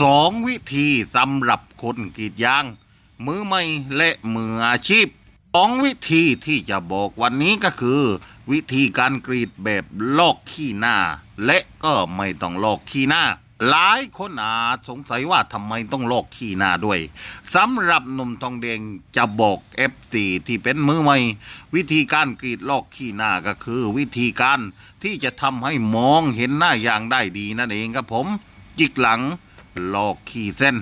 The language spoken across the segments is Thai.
สองวิธีสำหรับคนกรีดยาง มือใหม่และมืออาชีพสองวิธีที่จะบอกวันนี้ก็คือ วิธีการกรีดแบบลอกขี้หน้า และก็ไม่ต้องลอกขี้หน้า หลายคนอาจสงสัยว่าทำไมต้องลอกขี้หน้าด้วยสำหรับหนุ่มทองแดงจะบอก F4 ที่เป็นมือใหม่ วิธีการกรีดลอกขี้หน้าก็คือ วิธีการที่จะทำให้มองเห็นหน้ายางได้ดีนั่นเองครับผมจิกหลัง ลอกขี้เส้น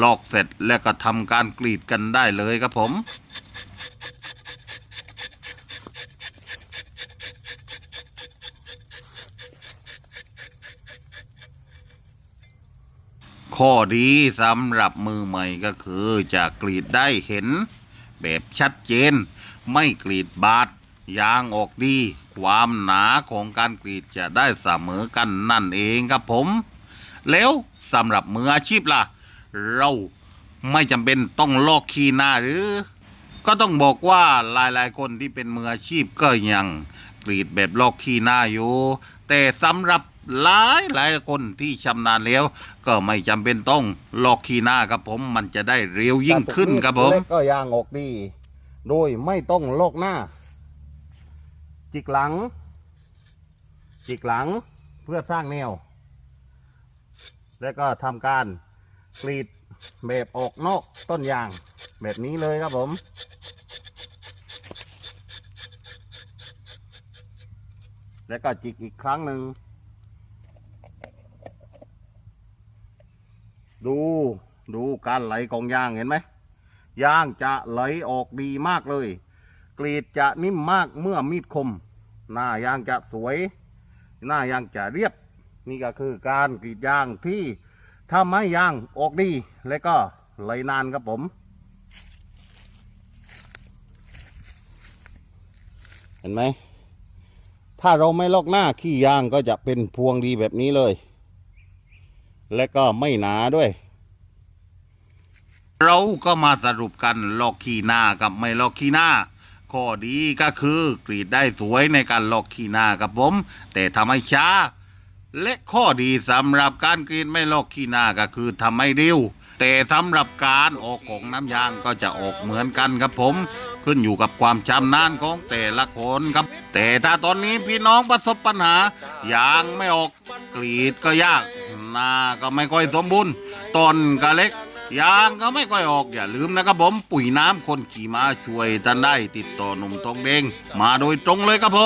ลอกเสร็จแล้วก็ทำการกรีดกันได้เลยครับผมข้อดีสำหรับมือใหม่ก็คือจะกรีดได้เห็น แบบชัดเจน ไม่กรีดบาดยางออกดี ความหนาของการกรีดจะได้เสมอกันนั่นเองครับผม แล้ว สำหรับมืออาชีพล่ะ เราไม่จำเป็นต้องลอกขี้หน้าหรือ ก็ต้องบอกว่าหลายๆ คนที่เป็นมืออาชีพก็ยังกรีดแบบลอกขี้หน้าอยู่ แต่สำหรับหลายหลายคนที่ชำนาญแล้ว ก็ไม่จำเป็นต้องลอกขี้หน้าครับผมมันจะได้เร็วยิ่งขึ้นครับผม เล็กก็ยางออกดี โดยไม่ต้องลอกหน้า จิกหลัง จิกหลังเพื่อสร้างแนว แล้วก็ทำการกรีดแบบออกนอกต้นยาง แบบนี้เลยครับผม แล้วก็จิกอีกครั้งหนึ่ง ดูดูการไหลของยางเห็นไหมยางจะไหลออกดีมากเลย กรีดจะนิ่มมากเมื่อมีดคม หน้ายางจะสวย หน้ายางจะเรียบ นี่ก็คือการกรีดยางที่ทำให้ยางออกดีและก็ไหลนานครับผมเห็นไหมถ้าเราไม่ลอกหน้าขี้ยางก็จะเป็นพวงดีแบบนี้เลย และก็ไม่หนาด้วย เราก็มาสรุปกันลอกขี้หน้ากับไม่ลอกขี้หน้าข้อดีก็คือกรีดได้สวยในการลอกขี้หน้ากับผม แต่ทำให้ช้า และข้อดีสำหรับการกรีดไม่ลอกขี้หน้าก็คือทำให้เร็วแต่สำหรับการออกของน้ำยางก็จะออกเหมือนกันครับผม ขึ้นอยู่กับความชำนาญของแต่ละคนครับ แต่ถ้าตอนนี้พี่น้องประสบปัญหายางไม่ออกกรีดก็ยากหน้าก็ไม่ค่อยสมบูรณ์ต้นก็เล็กยางก็ไม่ค่อยออกอย่าลืมนะครับผมปุ๋ยน้ำคนขี่ม้าช่วยท่านได้ติดต่อหนุ่มทองแดงมาโดยตรงเลยครับผม